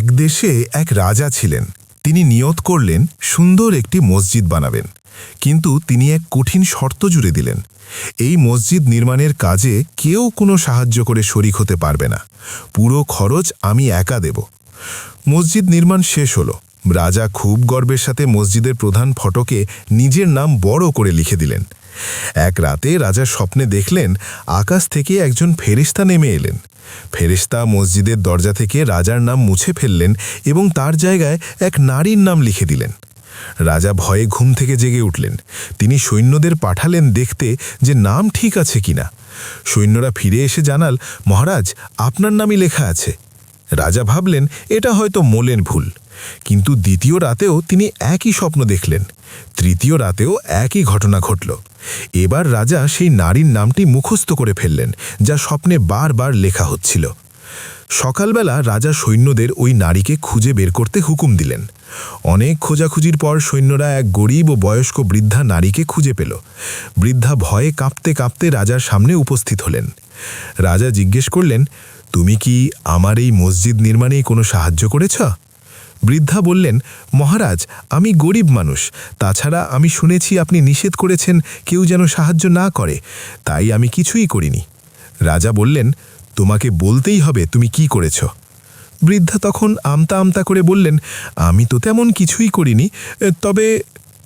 এক দেশে এক রাজা ছিলেন। তিনি নিয়ত করলেন সুন্দর একটি মসজিদ বানাবেন। কিন্তু তিনি এক কঠিন শর্ত জুড়ে দিলেন। এই মসজিদ নির্মাণের কাজে কেউ কোনো সাহায্য করে শরিক হতে পারবে না। পুরো খরচ আমি একা দেব। মসজিদ নির্মাণ শেষ হলো। রাজা খুব গর্বের সাথে মসজিদের প্রধান ফটকে নিজের নাম বড় করে লিখে দিলেন। এক রাতে রাজা স্বপ্নে দেখলেন আকাশ থেকে একজন ফেরিস্তা নেমে এলেন। ফেরিস্তা মসজিদের দরজা থেকে রাজার নাম মুছে ফেললেন এবং তার জায়গায় এক নারীর নাম লিখে দিলেন। রাজা ভয়ে ঘুম থেকে জেগে উঠলেন। তিনি সৈন্যদের পাঠালেন দেখতে যে নাম ঠিক আছে কিনা। সৈন্যরা ফিরে এসে জানাল, মহারাজ, আপনার নামই লেখা আছে। রাজা ভাবলেন, এটা হয়তো মোলেন ভুল। কিন্তু দ্বিতীয় রাতেও তিনি একই স্বপ্ন দেখলেন। তৃতীয় রাতেও একই ঘটনা ঘটল। এবার রাজা সেই নারীর নামটি মুখস্থ করে ফেললেন, যা স্বপ্নে বারবার লেখা হচ্ছিল। সকালবেলা রাজা সৈন্যদের ওই নারীকে খুঁজে বের করতে হুকুম দিলেন। অনেক খোঁজাখুঁজির পর সৈন্যরা এক গরিব ও বয়স্ক বৃদ্ধা নারীকে খুঁজে পেল। বৃদ্ধা ভয়ে কাঁপতে কাঁপতে রাজার সামনে উপস্থিত হলেন। রাজা জিজ্ঞেস করলেন তুমি কি আমার এই মসজিদ নির্মাণে কোনো সাহায্য করেছ? বৃদ্ধা বললেন, মহারাজ, আমি গরিব মানুষ। তাছাড়া আমি শুনেছি আপনি নিষেধ করেছেন কেউ যেন সাহায্য না করে। তাই আমি কিছুই করিনি। রাজা বললেন, তোমাকে বলতেই হবে তুমি কি করেছ? বৃদ্ধা তখন আমতা আমতা করে বললেন, আমি তো তেমন কিছুই করিনি। তবে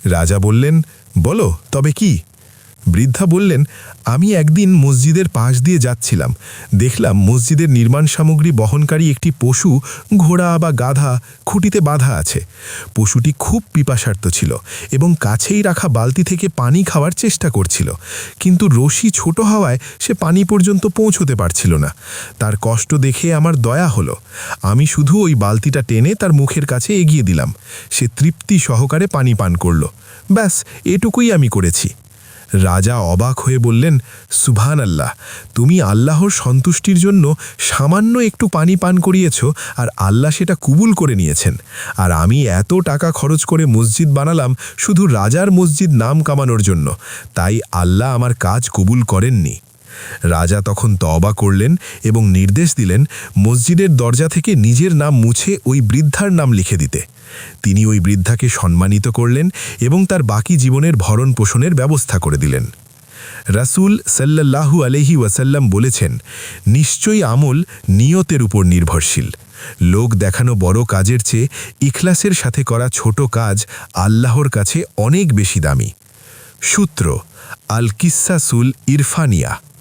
রাজা বললেন, বলো, তবে কি? বৃদ্ধা বললেন, আমি একদিন মসজিদের পাশ দিয়ে যাচ্ছিলাম। দেখলাম মসজিদের নির্মাণ সামগ্রী বহনকারী একটি পশু ঘোড়া বা গাধা খুঁটিতে বাঁধা আছে। পশুটি খুব পিপাসার্ত ছিল এবং কাছেই রাখা বালতি থেকে পানি খাওয়ার চেষ্টা করছিল। কিন্তু রশি ছোট হওয়ায় সে পানি পর্যন্ত পৌঁছতে পারছিল না। তার কষ্ট দেখে আমার দয়া হলো। আমি শুধু ওই বালতিটা টেনে তার মুখের কাছে এগিয়ে দিলাম। সে তৃপ্তি সহকারে পানি পান করল। ব্যাস, এটুকুই আমি করেছি। রাজা অবাক হয়ে বললেন সুভান আল্লাহ তুমি আল্লাহর সন্তুষ্টির জন্য সামান্য একটু পানি পান করিয়েছ আর আল্লাহ সেটা কুবুল করে নিয়েছেন। আর আমি এত টাকা খরচ করে মসজিদ বানালাম শুধু রাজার মসজিদ নাম কামানোর জন্য। তাই আল্লাহ আমার কাজ কবুল করেননি। রাজা তখন তওবা করলেন এবং নির্দেশ দিলেন মসজিদের দরজা থেকে নিজের নাম মুছে ওই বৃদ্ধার নাম লিখে দিতে। তিনি ওই বৃদ্ধাকে সম্মানিত করলেন এবং তার বাকি জীবনের ভরণ পোষণের ব্যবস্থা করে দিলেন। রাসূল সাল্লাল্লাহু আলহি ওয়াসাল্লাম বলেছেন, নিশ্চয়ই আমল নিয়তের উপর নির্ভরশীল। লোক দেখানো বড় কাজের চেয়ে ইখলাসের সাথে করা ছোট কাজ আল্লাহর কাছে অনেক বেশি দামি। সূত্র আল কিসাসুল ইরফানিয়া